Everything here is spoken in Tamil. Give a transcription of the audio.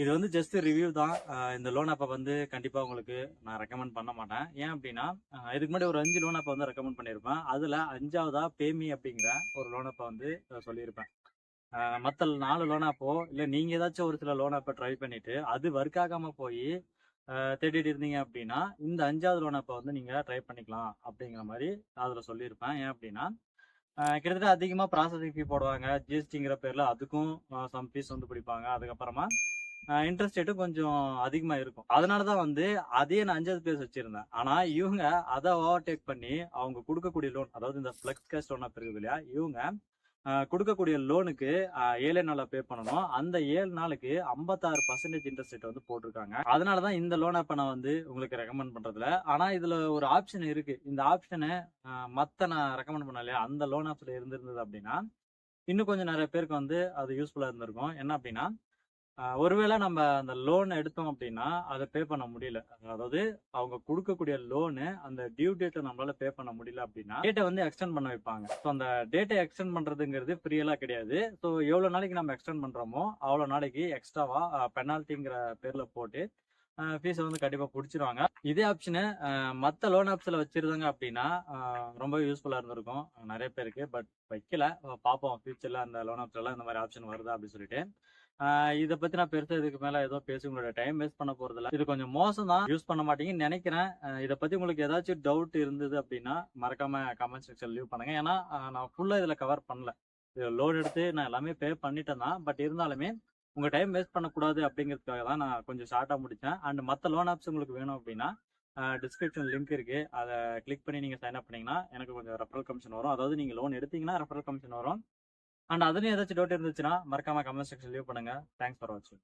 இது வந்து ஜஸ்ட் ரிவ்யூ தான். இந்த லோன் ஆப்பை வந்து கண்டிப்பாக உங்களுக்கு நான் ரெக்கமெண்ட் பண்ண மாட்டேன். ஏன் அப்படின்னா இதுக்கு முன்னாடி ஒரு அஞ்சு லோன் ஆப்பை வந்து ரெக்கமெண்ட் பண்ணியிருப்பேன் அதில் அஞ்சாவதா பேமி அப்படிங்கிற ஒரு லோன் ஆப்பை வந்து சொல்லியிருப்பேன். மற்ற நாலு லோன் ஆப்போ இல்லை நீங்கள் ஏதாச்சும் ஒரு சில லோன் ஆப்பை ட்ரை பண்ணிட்டு அது ஒர்க் ஆகாமல் போய் தேடிட்டு இருந்தீங்க அப்படின்னா இந்த அஞ்சாவது லோன் ஆப்பை வந்து நீங்கள் ட்ரை பண்ணிக்கலாம் அப்படிங்கிற மாதிரி அதில் சொல்லியிருப்பேன். ஏன் அப்படின்னா கிட்டத்தட்ட அதிகமாக ப்ராசஸிங் ஃபீ போடுவாங்க. ஜிஎஸ்டிங்கிற பேரில் அதுக்கும் சம் ஃபீஸ் வந்து பிடிப்பாங்க. அதுக்கப்புறமா இன்ட்ரெஸ்ட் ரேட்டும் கொஞ்சம் அதிகமா இருக்கும். அதனாலதான் வந்து அதே நான் அஞ்சாவது பேஸ் வச்சிருந்தேன். ஆனா இவங்க அதை ஓவர்டேக் பண்ணி அவங்க கொடுக்கக்கூடிய லோன் அதாவது இந்த பிளக்ஸ் கேஷ் லோன் இருக்குது இல்லையா இவங்க கொடுக்கக்கூடிய லோனுக்கு ஏழு நாள பே பண்ணணும். அந்த ஏழு நாளுக்கு ஐம்பத்தாறு பர்சன்டேஜ் இன்ட்ரெஸ்ட் ரேட் வந்து போட்டிருக்காங்க. அதனாலதான் இந்த லோன் ஆப்பை நான் வந்து உங்களுக்கு ரெக்கமெண்ட் பண்றதுல. ஆனா இதுல ஒரு ஆப்ஷன் இருக்கு. இந்த ஆப்ஷனை மத்த நான் ரெக்கமெண்ட் பண்ண இல்லையா அந்த லோன் ஆப்ஸ்ல இருந்திருந்தது அப்படின்னா இன்னும் கொஞ்சம் நிறைய பேருக்கு வந்து அது யூஸ்ஃபுல்லா இருந்திருக்கும். என்ன அப்படின்னா ஒருவேளை நம்ம அந்த லோன் எடுத்தோம் அப்படின்னா அதை பே பண்ண முடியல. அதாவது அவங்க கொடுக்கக்கூடிய லோனு அந்த டியூ டேட்டை நம்மளால பே பண்ண முடியல அப்படின்னா டேட்டை வந்து எக்ஸ்டெண்ட் பண்ண வைப்பாங்க. ஸோ அந்த டேட்டை எக்ஸ்டெண்ட் பண்றதுங்கிறது ஃப்ரீயெல்லாம் கிடையாது. ஸோ எவ்வளோ நாளைக்கு நம்ம எக்ஸ்டெண்ட் பண்றோமோ அவ்வளோ நாளைக்கு எக்ஸ்ட்ராவா பெனால்ட்டிங்கிற பேர்ல போட்டு ஃபீஸை வந்து கண்டிப்பாக பிடிச்சிருவாங்க. இதே ஆப்ஷனு மற்ற லோன் ஆப்ஸில் வச்சுருந்தாங்க அப்படின்னா ரொம்ப யூஸ்ஃபுல்லாக இருந்திருக்கும். நிறைய பேருக்கு பட் வைக்கல. பார்ப்போம் ஃபியூச்சரில் அந்த லோன் ஆப்ஸ்லாம் எல்லாம் இந்த மாதிரி ஆப்ஷன் வருதா அப்படின்னு சொல்லிட்டு. இதை பத்தி நான் பெருசா இதுக்கு மேல ஏதோ பேசி உங்களோட டைம் வேஸ்ட் பண்ண போறது இது கொஞ்சம் மோசம் தான். யூஸ் பண்ண மாட்டீங்கன்னு நினைக்கிறேன். இதை பத்தி உங்களுக்கு ஏதாச்சும் டவுட் இருந்தது அப்படின்னா மறக்காம கமெண்ட் செக்ஷன் லீவ் பண்ணுங்க. ஏன்னா நான் ஃபுல்லா இதுல கவர் பண்ணல. லோடு லோன் எடுத்து நான் எல்லாமே பே பண்ணிட்டேன் தான். பட் இருந்தாலுமே உங்க டைம் வேஸ்ட் பண்ணக்கூடாது அப்படிங்கிறதுக்காக தான் நான் கொஞ்சம் ஷார்ட்டா முடிச்சேன். அண்ட் மற்ற லோன் ஆப்ஸ் உங்களுக்கு வேணும் அப்படின்னா டிஸ்கிரிப்ஷன் லிங்க் இருக்கு. அதை கிளிக் பண்ணி நீங்க சைன் அப் பண்ணீங்கன்னா எனக்கு கொஞ்சம் ரெஃபரல் கமிஷன் வரும். அதாவது நீங்க லோன் எடுத்தீங்கன்னா ரெஃபரல் கமிஷன் வரும். அண்ட் அதுலயும் ஏதாச்சும் டவுட் இருந்துச்சுன்னா மறக்காம கமெண்ட் செக்ஷன் லீவ் பண்ணுங்க. தேங்க்ஸ் ஃபார் வாட்சிங்